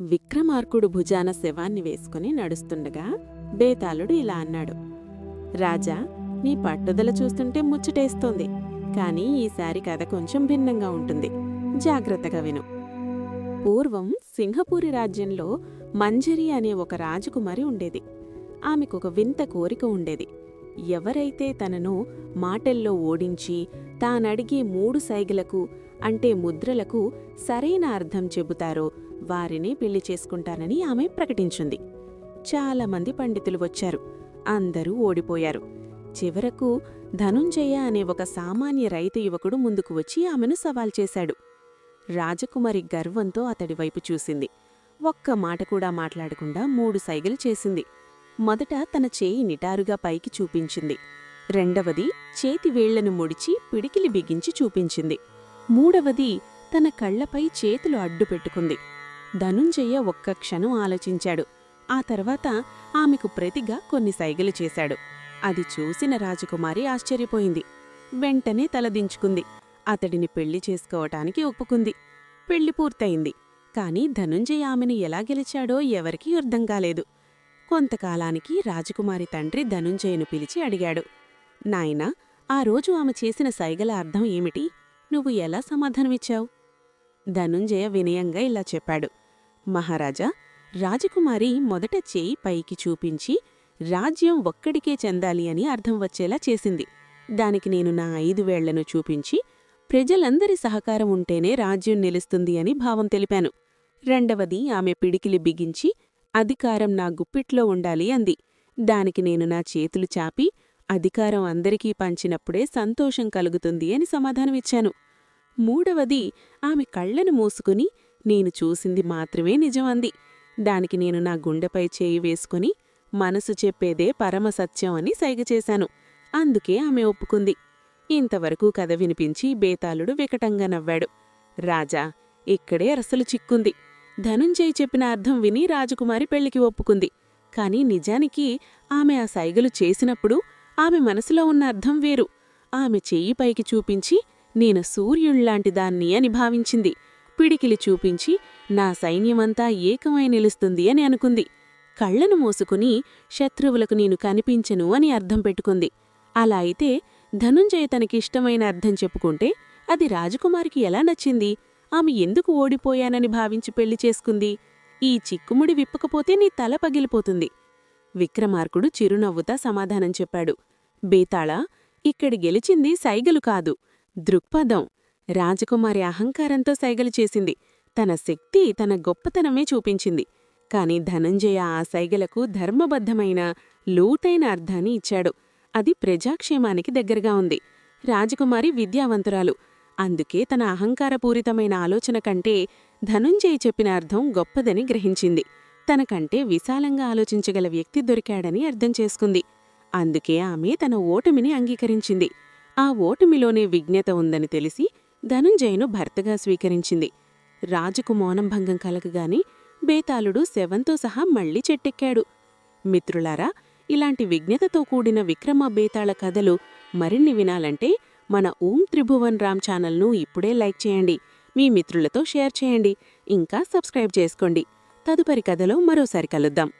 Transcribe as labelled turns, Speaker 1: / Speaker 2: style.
Speaker 1: విక్రమార్కుడు భుజాన శవాన్ని వేసుకుని నడుస్తుండగా బేతాళుడు ఇలా అన్నాడు రాజా నీ పట్టుదల చూస్తుంటే ముచ్చటేస్తోంది కానీ ఈసారి కథ కొంచెం భిన్నంగా ఉంటుంది. జాగ్రత్తగా విను. పూర్వం సింహపూరి రాజ్యంలో మంజరి అనే ఒక రాజకుమారి ఉండేది. ఆమెకొక వింత కోరిక ఉండేది. ఎవరైతే తనను మాటల్లో ఓడించి తానడిగే మూడు సైగలకు అంటే ముద్రలకు సరైన అర్థం చెబుతారో వారినే పెళ్ళి చేసుకుంటానని ఆమె ప్రకటించింది. చాలామంది పండితులు వచ్చారు. అందరూ ఓడిపోయారు. చివరకు ధనుంజయ అనే ఒక సామాన్య రైతు యువకుడు ముందుకు వచ్చి ఆమెను సవాల్ చేశాడు. రాజకుమారి గర్వంతో అతడి వైపు చూసింది. ఒక్క మాట కూడా మాట్లాడకుండా మూడు సైగలు చేసింది. మొదట తన చేయి నిటారుగా పైకి చూపించింది. రెండవది చేతివేళ్ళను ముడిచి పిడికిలి బిగించి చూపించింది. మూడవది తన కళ్ళపై చేతులు అడ్డుపెట్టుకుంది ధనుంజయ్య ఒక్క క్షణం ఆలోచించాడు. ఆ తర్వాత ఆమెకు ప్రతిగా కొన్ని సైగలు చేశాడు. అది చూసిన రాజకుమారి ఆశ్చర్యపోయింది. వెంటనే తలదించుకుంది అతడిని పెళ్ళి చేసుకోవటానికి ఒప్పుకుంది. పెళ్ళి పూర్తయింది. కాని ధనుంజయ ఆమెను ఎలా గెలిచాడో ఎవరికీ అర్థం కాలేదు. కొంతకాలానికి రాజకుమారి తండ్రి ధనుంజయను పిలిచి అడిగాడు. నాయనా ఆ రోజు ఆమె చేసిన సైగల అర్థం ఏమిటి? నువ్వు ఎలా సమాధానమిచ్చావు? ధనుంజయ వినయంగా ఇలా చెప్పాడు. మహారాజా రాజకుమారి మొదట చేయి పైకి చూపించి రాజ్యం ఒక్కడికే చెందాలి అని అర్థం వచ్చేలా చేసింది. దానికి నేను నా ఐదు వేళ్ళను చూపించి ప్రజలందరి సహకారం ఉంటేనే రాజ్యం నిలుస్తుంది అని భావం తెలిపాను. రెండవది ఆమె పిడికిలి బిగించి అధికారం నా గుప్పిట్లో ఉండాలి అంది. దానికి నేను నా చేతులు చాపి అధికారం అందరికీ పంచినప్పుడే సంతోషం కలుగుతుంది అని సమాధానమిచ్చాను. మూడవది ఆమె కళ్ళను మూసుకుని నేను చూసింది మాత్రమే నిజం అంది దానికి నేను నా గుండెపై చేయి వేసుకుని మనసు చెప్పేదే పరమసత్యం అని సైగ చేశాను. అందుకే ఆమె ఒప్పుకుంది. ఇంతవరకు కథ వినిపించి బేతాళుడు వికటంగా నవ్వాడు. రాజా ఇక్కడే అరసలు చిక్కుంది. ధనుంజయ్ చెప్పిన అర్థం విని రాజకుమారి పెళ్ళికి ఒప్పుకుంది. కాని నిజానికి ఆమె ఆ సైగలు చేసినప్పుడు ఆమె మనసులో ఉన్న అర్థం వేరు. ఆమె చెయ్యి పైకి చూపించి నేను సూర్యుళ్ళాంటి దాన్ని అని భావించింది. పిడికిలి చూపించి నా సైన్యమంతా ఏకమై నిలుస్తుంది అని అనుకుంది. కళ్ళను మూసుకుని శత్రువులకు నేను కనిపించను అని అర్థం పెట్టుకుంది. అలా అయితే ధనుంజయ తనకిష్టమైన అర్థం చెప్పుకుంటే అది రాజకుమారికి ఎలా నచ్చింది? ఆమె ఎందుకు ఓడిపోయానని భావించి పెళ్ళి చేసుకుంది? ఈ చిక్కుముడి విప్పకపోతే నీ తల పగిలిపోతుంది. విక్రమార్కుడు చిరునవ్వుతా సమాధానం చెప్పాడు. బేతాళ ఇక్కడి గెలిచింది సైగలు కాదు దృక్పథం. రాజకుమారి అహంకారంతో సైగలు చేసింది. తన శక్తి తన గొప్పతనమే చూపించింది. కాని ధనంజయ ఆ సైగలకు ధర్మబద్ధమైన లోతైన అర్థాన్ని ఇచ్చాడు. అది ప్రజాక్షేమానికి దగ్గరగా ఉంది. రాజకుమారి విద్యావంతురాలు. అందుకే తన అహంకారపూరితమైన ఆలోచన కంటే ధనుంజయ్ చెప్పిన అర్థం గొప్పదని గ్రహించింది. తనకంటే విశాలంగా ఆలోచించగల వ్యక్తి దొరికాడని అర్థం చేసుకుంది. అందుకే ఆమె తన ఓటమిని అంగీకరించింది. ఆ ఓటమిలోనే విజ్ఞత ఉందని తెలిసి ధనుంజయను భర్తగా స్వీకరించింది. రాజుకు మౌనంభంగం కలగగాని బేతాళుడు శవంతో సహా మళ్ళీ చెట్టెక్కాడు. మిత్రులారా ఇలాంటి విజ్ఞతతో కూడిన విక్రమ బేతాళ కథలు మరిన్ని వినాలంటే మన ఓం త్రిభువన్ రామ్ ఛానల్ను ఇప్పుడే లైక్ చేయండి. మీ మిత్రులతో షేర్ చేయండి. ఇంకా సబ్స్క్రైబ్ చేసుకోండి. తదుపరి కథలో మరోసారి కలుద్దాం.